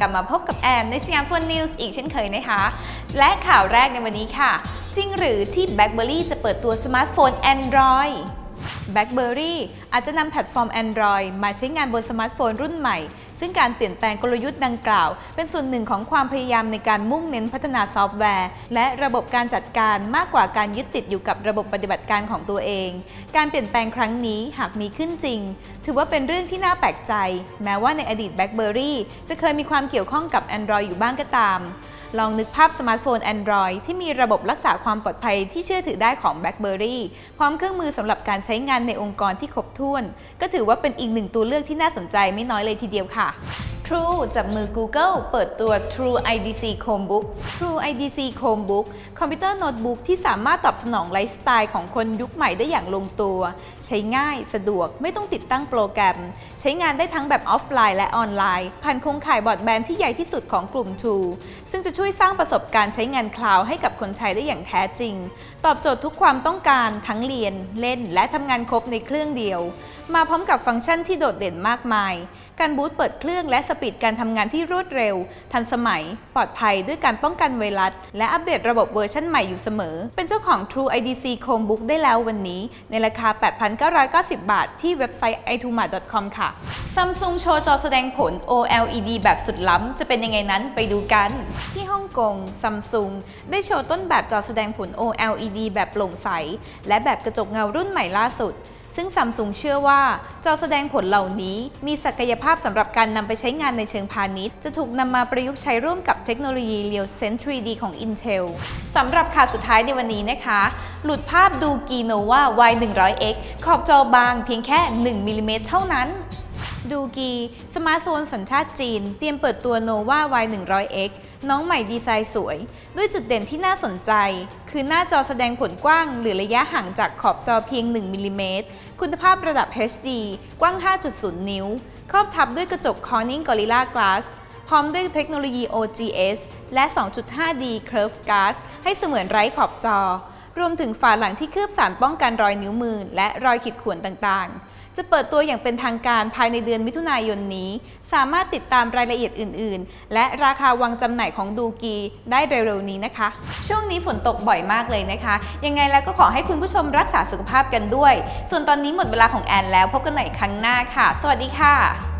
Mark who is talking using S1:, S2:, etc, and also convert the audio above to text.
S1: กลับมาพบกับแอนในสยามฟ n นนิวส์อีกเช่นเคยนะคะ และข่าวแรกในวันนี้ค่ะ จริงหรือที่ BlackBerry จะเปิดตัวสมาร์ทโฟน Android BlackBerry อาจจะนำแพลตฟอร์ม Android มาใช้งานบนสมาร์ทโฟนรุ่นใหม่ ซึ่งการเปลี่ยนแปลงกลยุทธ์ดังกล่าว เป็นส่วนหนึ่งของความพยายามในการมุ่งเน้นพัฒนาซอฟต์แวร์ และระบบการจัดการมากกว่าการยึดติดอยู่กับระบบปฏิบัติการของตัวเอง การเปลี่ยนแปลงครั้งนี้หากมีขึ้นจริง ถือว่าเป็นเรื่องที่น่าแปลกใจ แม้ว่าในอดีต BlackBerry จะเคยมีความเกี่ยวข้องกับ Android อยู่บ้างก็ตาม ลองนึกภาพสมาร์ทโฟน Android ที่มีระบบรักษาความปลอดภัยที่เชื่อถือได้ของ BlackBerry พร้อมเครื่องมือสำหรับการใช้งานในองค์กรที่ครบถ้วน ก็ถือว่าเป็นอีกหนึ่งตัวเลือกที่น่าสนใจไม่น้อยเลยทีเดียวค่ะ True จับมือ Google เปิดตัว True IDC Chromebook True IDC Chromebook คอมพิวเตอร์โน้ตบุ๊กที่สามารถตอบสนองไลฟ์สไตล์ของคนยุคใหม่ได้อย่างลงตัว ใช้ง่าย สะดวก ไม่ต้องติดตั้งโปรแกรม ใช้งานได้ทั้งแบบออฟไลน์และออนไลน์ ผ่านโครงข่ายบอร์ดแบนที่ใหญ่ที่สุดของกลุ่ม True ซึ่งจะช่วยสร้างประสบการณ์ใช้งานคลาวด์ให้กับคนใช้ได้อย่างแท้จริง ตอบโจทย์ทุกความต้องการทั้งเรียน เล่น และทำงานครบในเครื่องเดียว มาพร้อมกับฟังก์ชันที่โดดเด่นมากมาย การบูตเปิดเครื่องและสปีดการทำงานที่รวดเร็ว ทันสมัย ปลอดภัยด้วยการป้องกันไวรัส และอัปเดตระบบเวอร์ชันใหม่อยู่เสมอ เป็นเจ้าของ True IDC Chromebook ได้แล้ววันนี้ ในราคา 8,990 บาท ที่เว็บไซต์ ituma.com ค่ะ Samsung โชว์จอแสดงผล OLED แบบสุดล้ำ จะเป็นยังไงนั้นไปดูกัน ที่ฮ่องกง Samsung ได้โชว์ต้นแบบจอแสดงผล OLED แบบโปร่งใส และแบบกระจกเงารุ่นใหม่ล่าสุด ซึ่งซัมซุงเชื่อว่า จอแสดงผลเหล่านี้มีศักยภาพสำหรับการนำไปใช้งานในเชิงพาณิชย์ จะถูกนำมาประยุกต์ใช้ร่วมกับเทคโนโลยีเรียวเซนทรีดีของ Intel สำหรับข่าวสุดท้ายในวันนี้นะคะ หลุดภาพดูกีโนวา Y100X ขอบจอบางเพียงแค่ 1มิลลิเมตรเท่านั้น ดูกีสมาร์ทโฟนสัญชาติจีน เตรียมเปิดตัว Nova Y100X น้องใหม่ดีไซน์สวย ด้วยจุดเด่นที่น่าสนใจ คือหน้าจอแสดงผลกว้าง หรือระยะห่างจากขอบจอเพียง 1มิลลิเมตรคุณภาพระดับ HD กว้าง 5.0 นิ้ว ครอบทับด้วยกระจก Corning Gorilla Glass พร้อมด้วยเทคโนโลยี OGS และ 2.5D Curve Glass ให้เสมือนไร้ขอบจอ รวมถึงฝาหลังที่เคลือบสารป้องกันรอยนิ้วมือ และรอยขีดข่วนต่างๆ จะเปิดตัวอย่างเป็นทางการภายในเดือนมิถุนายนนี้ สามารถติดตามรายละเอียดอื่น ๆ และราคาวางจำหน่ายของดูกีได้เร็วๆนี้นะคะ ช่วงนี้ฝนตกบ่อยมากเลยนะคะ ยังไงแล้วก็ขอให้คุณผู้ชมรักษาสุขภาพกันด้วย ส่วนตอนนี้หมดเวลาของแอนแล้วพบกันใหม่ครั้งหน้าค่ะ สวัสดีค่ะ